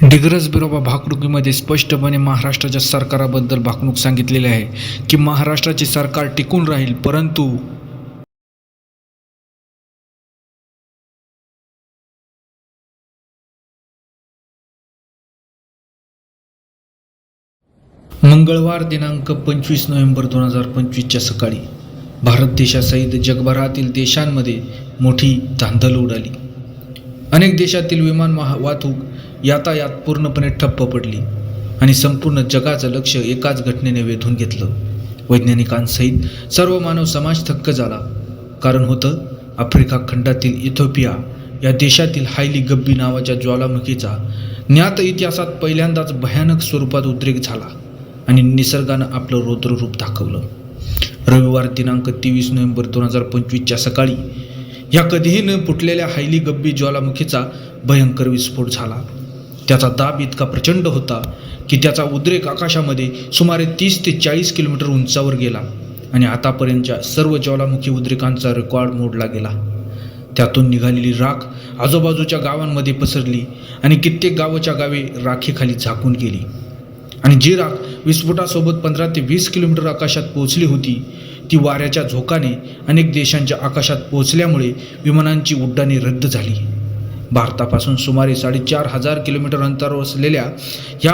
डिग्रज बिरोबा भाकणुकीमध्ये स्पष्टपणे महाराष्ट्राच्या सरकाराबद्दल भाकणूक सांगितलेले आहे की महाराष्ट्राचे सरकार टिकून राहील परंतु मंगळवार दिनांक पंचवीस नोव्हेंबर दोन हजार पंचवीसच्या सकाळी भारत देशासहित जगभरातील देशांमध्ये मोठी धांदल उडाली. अनेक देशातील विमान वाहतूक यातायात पूर्णपणे ठप्प पडली आणि संपूर्ण जगाचं लक्ष एकाच घटनेने वेधून घेतलं. वैज्ञानिकांसहित सर्व मानव समाज थक्क झाला. कारण होतं आफ्रिका खंडातील इथोपिया या देशातील हायली गब्बी नावाच्या ज्वालामुखीचा ज्ञात इतिहासात पहिल्यांदाच भयानक स्वरूपात उद्रेक झाला आणि निसर्गानं आपलं रौद्र रूप दाखवलं. रविवार दिनांक तेवीस नोव्हेंबर दोन हजार पंचवीसच्या सकाळी या कधीही न फुटलेल्या हायली गब्बी ज्वालामुखीचा भयंकर विस्फोट झाला. त्याचा दाब इतका प्रचंड होता की त्याचा उद्रेक आकाशामध्ये सुमारे तीस ते चाळीस किलोमीटर उंचावर गेला आणि आतापर्यंतच्या सर्व ज्वालामुखी उद्रेकांचा रेकॉर्ड मोडला गेला. त्यातून निघालेली राख आजूबाजूच्या गावांमध्ये पसरली आणि कित्येक गावाच्या गावे राखेखाली झाकून गेली. आणि जी राख विस्फोटासोबत पंधरा ते वीस किलोमीटर आकाशात पोहोचली होती ती वाऱ्याच्या झोकाने अनेक देशांच्या आकाशात पोहोचल्यामुळे विमानांची उड्डाणे रद्द झाली. भारतापासून सुमारे साडेचार हजार किलोमीटर अंतरावर असलेल्या ह्या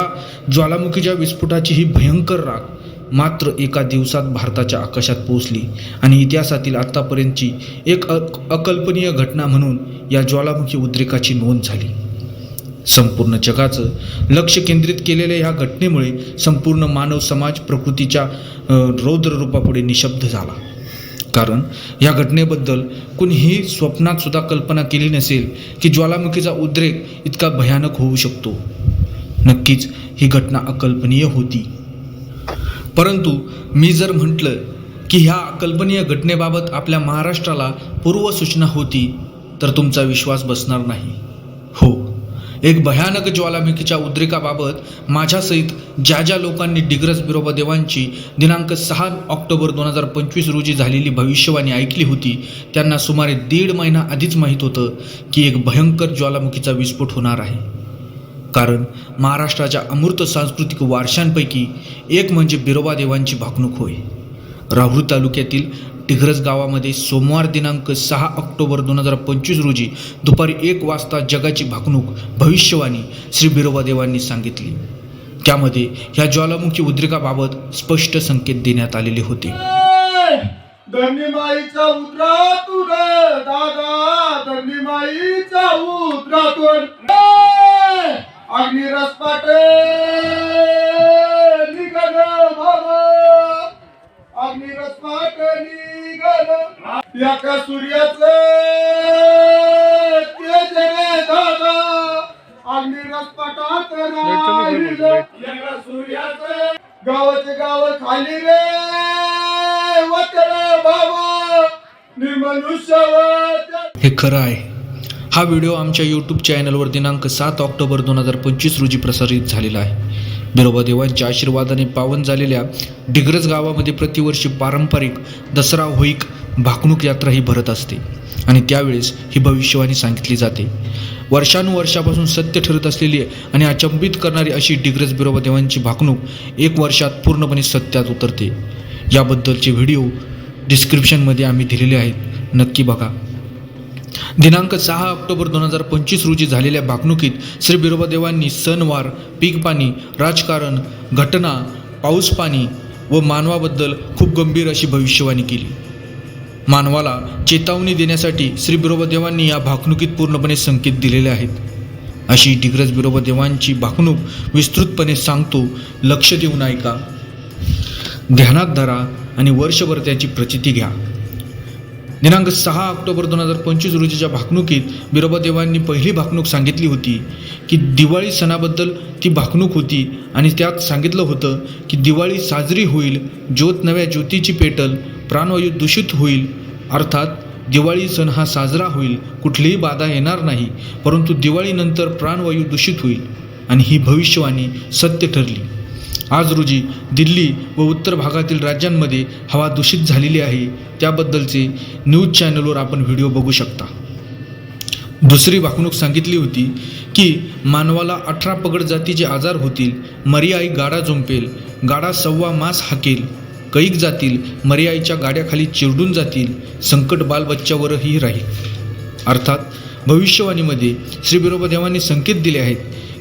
ज्वालामुखीच्या विस्फोटाची ही भयंकर राख मात्र एका दिवसात भारताच्या आकाशात पोहोचली आणि इतिहासातील आत्तापर्यंतची एक अक अकल्पनीय घटना म्हणून या ज्वालामुखी उद्रेकाची नोंद झाली. संपूर्ण जगाचं लक्ष केंद्रित केलेल्या ह्या घटनेमुळे संपूर्ण मानव समाज प्रकृतीच्या रौद्ररूपापुढे रौद्र रूपापुढे निशब्द झाला. कारण या घटनेबद्दल कुणीही स्वप्नात सुद्धा कल्पना केली नसेल की ज्वालामुखीचा उद्रेक इतका भयानक होऊ शकतो. नक्कीच ही घटना अकल्पनीय होती. परंतु मी जर म्हटलं की ह्या अकल्पनीय घटनेबाबत आपल्या महाराष्ट्राला पूर्वसूचना होती तर तुमचा विश्वास बसणार नाही. हो. एक भयानक ज्वालामुखीच्या उद्रेकाबाबत माझ्यासहित ज्या ज्या लोकांनी डिग्रस बिरोबा देवांची दिनांक सहा ऑक्टोबर दोन हजार पंचवीस रोजी झालेली भविष्यवाणी ऐकली होती त्यांना सुमारे दीड महिना आधीच माहीत होतं की एक भयंकर ज्वालामुखीचा विस्फोट होणार आहे. कारण महाराष्ट्राच्या अमूर्त सांस्कृतिक वारशांपैकी एक म्हणजे बिरोबा देवांची भाकणूक होय. राहुरी तालुक्यातील टिगरज गावामध्ये सोमवार दिनांक सहा ऑक्टोबर दोन हजार पंचवीस रोजी दुपारी एक वाजता जगाची भाकणूक भविष्यवाणी श्री बिरोबादेवांनी सांगितली. त्यामध्ये ह्या ज्वालामुखी उद्रेकाबाबत स्पष्ट संकेत देण्यात आलेले होते. अग्निरस पाटे आम्ही पाट निघाल. एका सूर्याचं तेज रे दादा. अग्निरस पाटात राहिलं. एका सूर्याचं गावाचे गाव खाली रे. वतर बाबा. निर्मनुष्य हे खरं आहे. हा व्हिडिओ आमच्या यूट्यूब चॅनलवर दिनांक सात ऑक्टोबर दोन हजार पंचवीस रोजी प्रसारित झालेला आहे. बिरोबा देवांच्या आशीर्वादाने पावन झालेल्या डिग्रज गावामध्ये प्रतिवर्षी पारंपरिक दसरा होईक भाकणूक यात्रा ही भरत असते. आणि त्यावेळेस ही भविष्यवाणी सांगितली जाते. वर्षानुवर्षापासून सत्य ठरत असलेली आणि अचंबित करणारी अशी डिग्रज बिरोबा देवांची भाकणूक एक वर्षात पूर्णपणे सत्यात उतरते. याबद्दलचे व्हिडिओ डिस्क्रिप्शनमध्ये आम्ही दिलेले आहेत. नक्की बघा. दिनांक सहा ऑक्टोबर दोन हजार पंचवीस रोजी झालेल्या भागणुकीत श्री बिरोबादेवांनी सणवार पीक पाणी राजकारण घटना पाऊस पाणी व मानवाबद्दल खूप गंभीर अशी भविष्यवाणी केली. मानवाला चेतावणी देण्यासाठी श्री बिरोबादेवांनी या भाकणुकीत पूर्णपणे संकेत दिलेले आहेत. अशी डिग्रज बिरोबादेवांची भागणूक भाकणूक विस्तृतपणे सांगतो लक्ष देऊन ऐका. ध्यानात धरा आणि वर्षभर त्याची प्रचिती घ्या. दिनांक सहा ऑक्टोबर दोन हजार पंचवीस रोजीच्या भाकणुकीत बिरोबादेवांनी पहिली भाकणूक सांगितली होती की दिवाळी सणाबद्दल ती भाकणूक होती आणि त्यात सांगितलं होतं की दिवाळी साजरी होईल ज्योत नव्या ज्योतीची पेटल प्राणवायू दूषित होईल. अर्थात दिवाळी सण हा साजरा होईल कुठलीही बाधा येणार नाही परंतु दिवाळीनंतर प्राणवायू दूषित होईल आणि ही भविष्यवाणी सत्य ठरली. आज रोजी दिल्ली व उत्तर भागातील राज्यांमध्ये हवा दूषित झालेली आहे. त्याबद्दलचे न्यूज चॅनलवर आपण व्हिडिओ बघू शकता. दुसरी वागणूक सांगितली होती की मानवाला अठरा पगड जातीचे आजार होतील मर्याई गाडा झोंपेल गाडा सव्वा मास हाकेल कैक जातील मर्याईच्या गाड्याखाली चिरडून जातील संकट बालबच्च्यावरही राहील. अर्थात भविष्यवाणीमध्ये श्री बिरोबदेवांनी संकेत दिले आहेत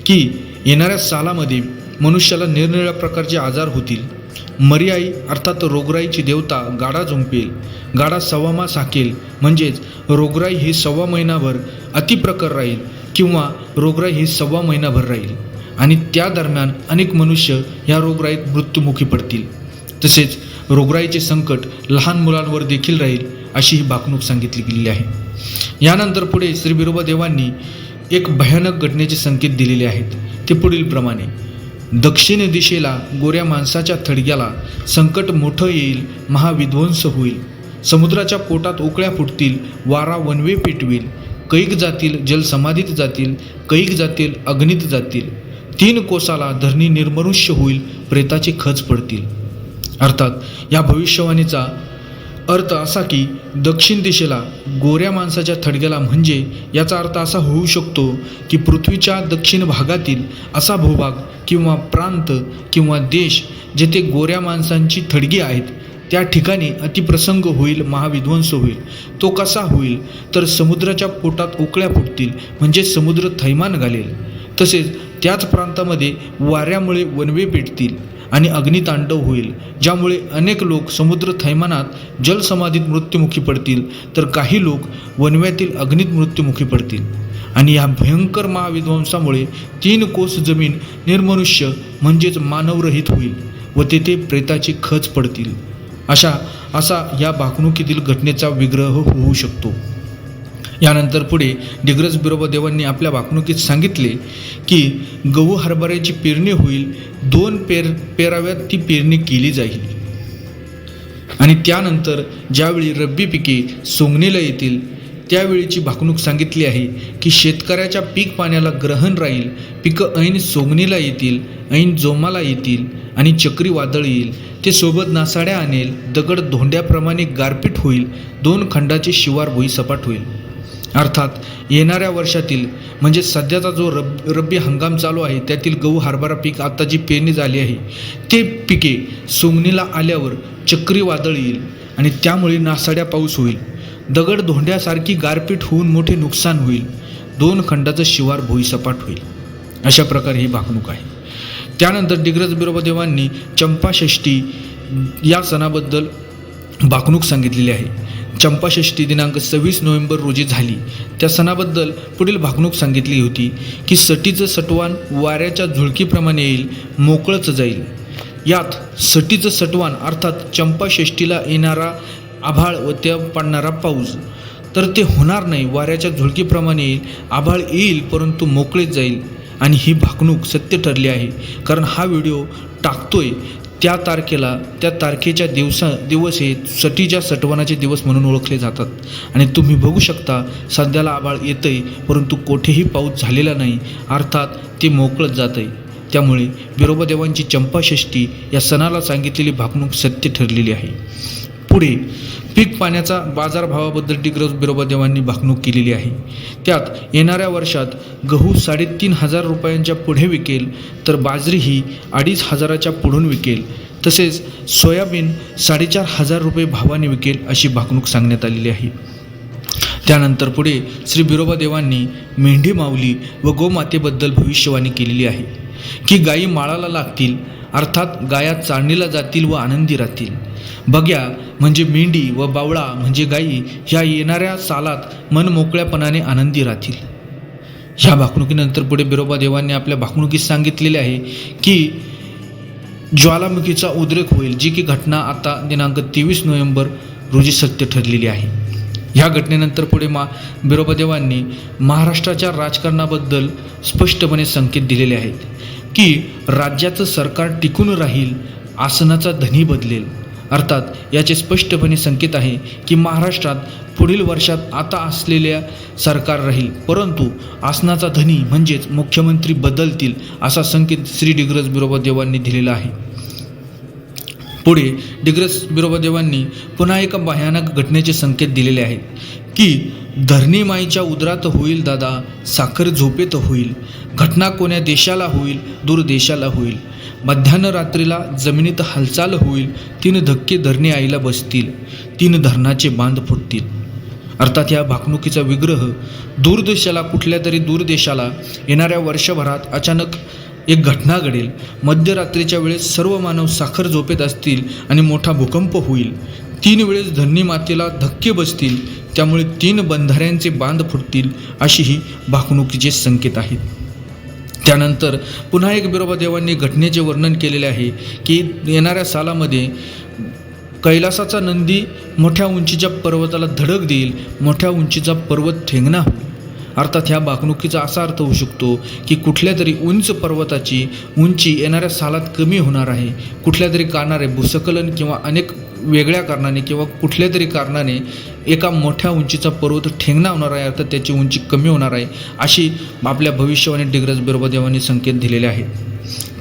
की येणाऱ्या सालामध्ये मनुष्याला निरनिराळ्या प्रकारचे आजार होतील. मर्याई अर्थात रोगराईची देवता गाडा झुंपेल. गाडा सव्वामास साकेल. हाकेल म्हणजेच रोगराई ही सव्वा महिनाभर अतिप्रकर राहील किंवा रोगराई ही सव्वा महिनाभर राहील. आणि त्या दरम्यान अनेक मनुष्य या रोगराईत मृत्युमुखी पडतील. तसेच रोगराईचे संकट लहान मुलांवर देखील राहील अशी ही भाकणूक सांगितली गेलेली आहे. यानंतर पुढे श्री बिरोबा देवांनी एक भयानक घटनेचे संकेत दिलेले आहेत. ते पुढील प्रमाणे दक्षिण दिशेला गोऱ्या माणसाच्या थडग्याला संकट मोठं येईल महाविध्वंस होईल. समुद्राच्या पोटात उकळ्या फुटतील वारा वनवे पेटवेल. कैक जातील जलसमाधीत जातील कैक जातील अग्नीत जातील. तीन कोसाला धरणी निर्मनुष्य होईल प्रेताचे खच पडतील. अर्थात या भविष्यवाणीचा अर्थ असा की दक्षिण दिशेला गोऱ्या माणसाच्या थडग्याला म्हणजे याचा अर्थ असा होऊ शकतो की पृथ्वीच्या दक्षिण भागातील असा भूभाग किंवा प्रांत किंवा देश जेथे गोऱ्या माणसांची थडगी आहेत त्या ठिकाणी अतिप्रसंग होईल महाविध्वंस होईल. तो कसा होईल? तर समुद्राच्या पोटात उकळ्या फुटतील म्हणजे समुद्र थैमान घालेल. तसेच त्याच प्रांतामध्ये वाऱ्यामुळे वनवे पेटतील आणि अग्नितांडव होईल ज्यामुळे अनेक लोक समुद्र थैमानात जलसमाधीत मृत्युमुखी पडतील तर काही लोक वनव्यातील अग्नीत मृत्युमुखी पडतील. आणि या भयंकर महाविध्वंसामुळे तीन कोस जमीन निर्मनुष्य म्हणजेच मानवरहित होईल व तेथे प्रेताची खच पडतील. अशा असा या भाकणुकीतील घटनेचा विग्रह होऊ शकतो. यानंतर पुढे डिग्रज बिरोबदेवांनी आपल्या वागणुकीत सांगितले की गहू हरभऱ्याची पेरणी होईल दोन पेर पेराव्यात ती पेरणी केली जाईल. आणि त्यानंतर ज्यावेळी रब्बी पिके सोंगणीला येतील त्यावेळीची भाकणूक सांगितली आहे की शेतकऱ्याच्या पीक पाण्याला ग्रहण राहील पिकं ऐन सोंगणीला येतील ऐन जोमाला येतील आणि चक्रीवादळ येईल. ते सोबत नासाड्या आणेल दगड धोंड्याप्रमाणे गारपीट होईल दोन खंडाचे शिवार भुईसपाट होईल. अर्थात येणाऱ्या वर्षातील म्हणजे सध्याचा जो रब रब्बी हंगाम चालू आहे त्यातील गहू हरभरा पीक आता जी पेरणी झाली आहे ते पिके सोंगणीला आल्यावर चक्रीवादळ येईल आणि त्यामुळे नासाड्या पाऊस होईल. दगड धोंड्यासारखी गारपीट होऊन मोठे नुकसान होईल. दोन खंडाचं शिवार भुईसपाट होईल. अशा प्रकारे ही भागणूक आहे. त्यानंतर डिग्रज बिरोबदेवांनी चंपाषष्ठी या सणाबद्दल भाकणूक सांगितलेली आहे. चंपाषष्ठी दिनांक सव्वीस नोव्हेंबर रोजी झाली. त्या सणाबद्दल पुढील भागणूक सांगितली होती की सटीचं सटवान वाऱ्याच्या झुळकीप्रमाणे येईल मोकळंच जाईल. यात सटीचं सटवान अर्थात चंपाषष्ठीला येणारा आभाळ व त्या पडणारा पाऊस. तर ते होणार नाही वाऱ्याच्या झुळकीप्रमाणे येईल आभाळ येईल परंतु मोकळेच जाईल. आणि ही भाकणूक सत्य ठरली आहे कारण हा व्हिडिओ टाकतोय त्या तारखेला त्या तारखेच्या दिवसा दिवस हे सटीच्या सटवणाचे दिवस म्हणून ओळखले जातात. आणि तुम्ही बघू शकता सध्याला आभाळ येतंय परंतु कोठेही पाऊस झालेला नाही अर्थात ते मोकळत जात आहे त्यामुळे बिरोबादेवांची चंपाषष्ठी या सणाला सांगितलेली भाकणूक सत्य ठरलेली आहे. पुढे पीक पाण्याचा बाजारभावाबद्दल डिग्रज बिरोबादेवांनी भाकणूक केलेली आहे. त्यात येणाऱ्या वर्षात गहू साडेतीन हजार रुपयांच्या पुढे विकेल तर बाजरी ही अडीच हजाराच्या पुढून विकेल. तसेच सोयाबीन साडेचार हजार रुपये भावाने विकेल अशी भाकणूक सांगण्यात आलेली आहे. त्यानंतर पुढे श्री बिरोबादेवांनी मेंढी माऊली व गोमातेबद्दल भविष्यवाणी केलेली आहे. की गायी माळाला लागतील अर्थात गाया चाळणीला जातील व आनंदी राहतील. बग्या म्हणजे मेंढी व बावळा म्हणजे गायी ह्या येणाऱ्या सालात मन मोकळ्यापणाने आनंदी राहतील. ह्या भाकणुकीनंतर पुढे बिरोबादेवांनी आपल्या भाकणुकीत सांगितलेले आहे की ज्वालामुखीचा उद्रेक होईल जी की घटना आता दिनांक तेवीस नोव्हेंबर रोजी सत्य ठरलेली आहे. ह्या घटनेनंतर पुढे मा बिरोबादेवांनी महाराष्ट्राच्या राजकारणाबद्दल स्पष्टपणे संकेत दिलेले आहेत की राज्याचं सरकार टिकून राहील आसनाचा धनी बदलेल. अर्थात याचे स्पष्टपणे संकेत आहे की महाराष्ट्रात पुढील वर्षात आता असलेल्या सरकार राहील परंतु आसनाचा धनी म्हणजेच मुख्यमंत्री बदलतील असा संकेत श्री डिग्रज बिरोबादेवांनी दिलेला आहे. पुढे डिग्रस बिरोबादेवांनी पुन्हा एका भयानक घटनेचे संकेत दिलेले आहेत की धरणी माईच्या उदरात होईल दादा साखर झोपेत होईल घटना कोण्या देशाला होईल दूर देशाला होईल मध्यान्ह रात्रीला जमिनीत हालचाल होईल तीन धक्के धरणी आईला बसतील तीन धरणाचे बांध फुटतील. अर्थात या भाकणुकीचा विग्रह दूरदेशाला कुठल्या तरी दूरदेशाला येणाऱ्या वर्षभरात अचानक एक घटना घडेल. मध्यरात्रीच्या वेळेस सर्व मानव साखर झोपेत असतील आणि मोठा भूकंप होईल. तीन वेळेस धन्नी मातेला धक्के बसतील. त्यामुळे तीन बंधाऱ्यांचे बांध फुटतील अशी ही भाकणुकीचे संकेत आहेत. त्यानंतर पुन्हा एक बिरोबा देवांनी घटनेचे वर्णन केलेले आहे की येणाऱ्या सालामध्ये कैलासाचा नंदी मोठ्या उंचीच्या पर्वताला धडक देईल. मोठ्या उंचीचा पर्वत ठेंगणा होईल. अर्थात ह्या बाकणुकीचा असा अर्थ होऊ शकतो की कुठल्या तरी उंच पर्वताची उंची येणाऱ्या सालात कमी होणार आहे. कुठल्या तरी कारणाने भूसकलन किंवा अनेक वेगळ्या कारणाने किंवा कुठल्या तरी कारणाने एका मोठ्या उंचीचा पर्वत ठेंगणा होणार आहे अर्थात त्याची उंची कमी होणार आहे अशी आपल्या भविष्यवाणी डिग्रज बिरोबादेवांनी संकेत दिलेले आहेत.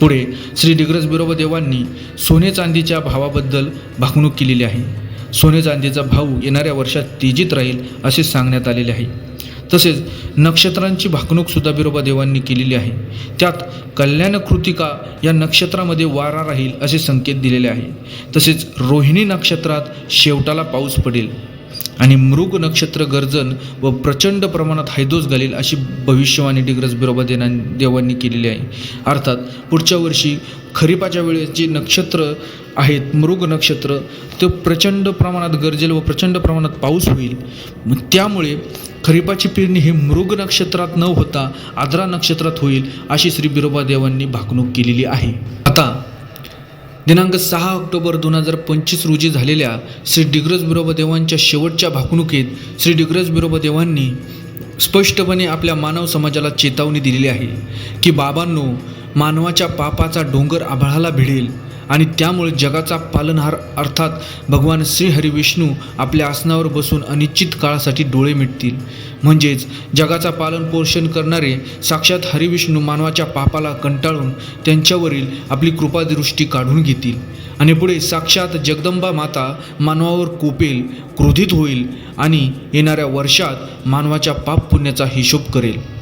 पुढे श्री डिग्रज बिरोबादेवांनी सोने चांदीच्या भावाबद्दल भाकणूक केलेली आहे. सोने चांदीचा भाव येणाऱ्या वर्षात तेजीत राहील असे सांगण्यात आलेले आहे. तसेच नक्षत्रांची भाकणूक सुद्धा बिरोबा देवांनी केलेली आहे. त्यात कल्याण कृतिका या नक्षत्रामध्ये वारा राहील असे संकेत दिलेले आहे. तसेच रोहिणी नक्षत्रात शेवटाला पाऊस पडेल आणि मृग नक्षत्र गर्जन व प्रचंड प्रमाणात हैदोस घालील अशी भविष्यवाणी डिग्रज बिरोबा देना देवांनी केलेली आहे. अर्थात पुढच्या वर्षी खरीपाच्या वेळेस जे नक्षत्र आहेत मृग नक्षत्र ते प्रचंड प्रमाणात गरजेल व प्रचंड प्रमाणात पाऊस होईल. मग त्यामुळे खरीपाची पेरणी हे मृग नक्षत्रात न होता आद्रा नक्षत्रात होईल अशी श्री बिरोबा देवांनी भाकणूक केलेली आहे. आता दिनांक सहा ऑक्टोबर दोन हजार पंचवीस रोजी झालेल्या श्री डिग्रज बिरोबा देवांच्या शेवटच्या भाकणुकीत श्री डिग्रज बिरोबा देवांनी स्पष्टपणे आपल्या मानव समाजाला चेतावणी दिलेली आहे की बाबांनो मानवाच्या पापाचा डोंगर आभाळाला भिडेल आणि त्यामुळे जगाचा पालनहार अर्थात भगवान श्रीहरी विष्णू आपल्या आसनावर बसून अनिश्चित काळासाठी डोळे मिटतील. म्हणजेच जगाचा पालन पोषण करणारे साक्षात हरिविष्णू मानवाच्या पापाला कंटाळून त्यांच्यावरील आपली कृपादृष्टी काढून घेतील. आणि पुढे साक्षात जगदंबा माता मानवावर कोपेल क्रोधित होईल आणि येणाऱ्या वर्षात मानवाच्या पाप पुण्याचा हिशोब करेल.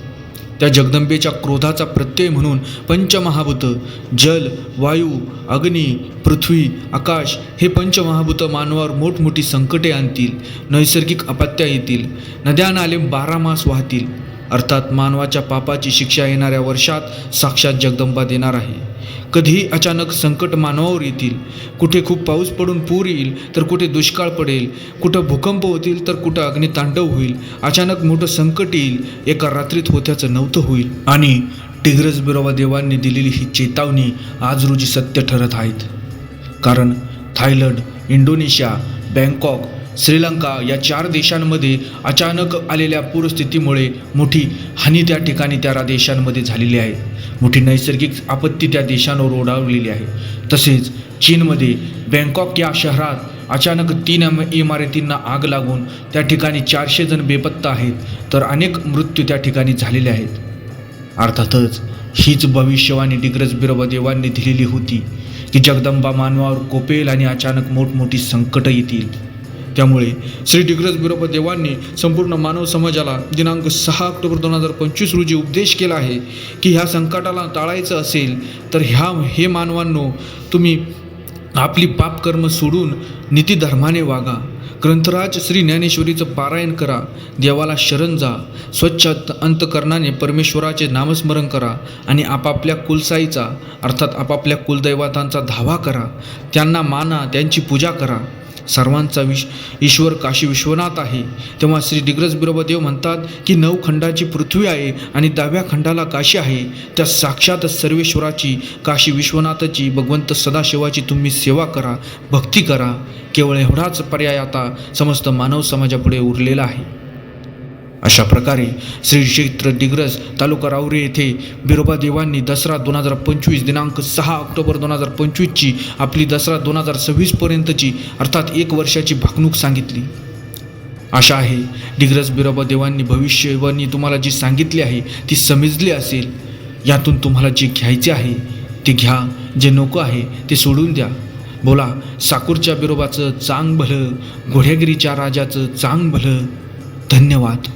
त्या जगदंबेच्या क्रोधाचा प्रत्यय म्हणून पंचमहाभूत जल वायू अग्नी पृथ्वी आकाश हे पंचमहाभूत मानवावर मोठमोठी संकटे आणतील नैसर्गिक अपत्या येतील नद्या नाले बारा मास वाहतील. अर्थात मानवाच्या पापाची शिक्षा येणाऱ्या वर्षात साक्षात जगदंबा देणार आहे. कधीही अचानक संकट मानवावर येतील. कुठे खूप पाऊस पडून पूर येईल तर कुठे दुष्काळ पडेल. कुठं भूकंप होतील तर कुठं अग्नितांडव होईल. अचानक मोठं संकट येईल. एका रात्रीत होत्याचं नव्हतं होईल. आणि टिग्रज बिरोबा देवांनी दिलेली ही चेतावणी आज रोजी सत्य ठरत आहेत. कारण थायलंड इंडोनेशिया बँकॉक श्रीलंका या चार देशांमध्ये अचानक आलेल्या पूरस्थितीमुळे मोठी हानी त्या ठिकाणी त्या रा- देशांमध्ये झालेली आहे. मोठी नैसर्गिक आपत्ती त्या देशांवर ओढावलेली आहे. तसेच चीनमध्ये बँकॉक या शहरात अचानक तीन इमारतींना आग लागून त्या ठिकाणी चारशे जण बेपत्ता आहेत तर अनेक मृत्यू त्या ठिकाणी झालेले आहेत. अर्थातच हीच भविष्यवाणी डिग्रज बिरोबा देवांनी दिलेली होती की जगदंबा मानवावर कोपेल आणि अचानक मोठमोठी संकटं येतील. त्यामुळे श्री डिग्रज बिरोबा देवांनी संपूर्ण मानव समाजाला दिनांक सहा ऑक्टोबर दोन हजार पंचवीस रोजी उपदेश केला आहे की ह्या संकटाला टाळायचं असेल तर ह्या हे मानवांनो तुम्ही आपली पापकर्म सोडून नीतिधर्माने वागा. ग्रंथराज श्री ज्ञानेश्वरीचं पारायण करा. देवाला शरण जा. स्वच्छ अंतकरणाने परमेश्वराचे नामस्मरण करा आणि आपापल्या कुलसाईचा अर्थात आपापल्या कुलदैवतांचा धावा करा. त्यांना माना त्यांची पूजा करा. सर्वांचा विश ईश्वर काशी विश्वनाथ आहे. तेव्हा श्री डिग्रज बिरोबदेव म्हणतात की नऊ खंडाची पृथ्वी आहे आणि दहाव्या खंडाला काशी आहे. त्या साक्षात सर्वेश्वराची काशी विश्वनाथाची भगवंत सदाशिवाची तुम्ही सेवा करा भक्ती करा. केवळ एवढाच पर्याय आता समस्त मानव समाजापुढे उरलेला आहे. अशा प्रकारे श्री क्षेत्र दिग्रस तालुका रावरे येथे बिरोबा देवांनी दसरा दोन हजार पंचवीस दिनांक सहा ऑक्टोबर दोन हजार पंचवीसची आपली दसरा दोन हजार सव्वीसपर्यंतची अर्थात एक वर्षाची भाकणूक सांगितली. आशा आहे डिग्रस बिरोबा देवांनी भविष्यवाणी तुम्हाला जी सांगितली आहे ती समजली असेल. यातून तुम्हाला जे घ्यायचे आहे ते घ्या. जे नको आहे ते सोडून द्या. बोला साकूरच्या बिरोबाचं चांग भलं घोड्यागिरीच्या राजाचं चांग भलं धन्यवाद.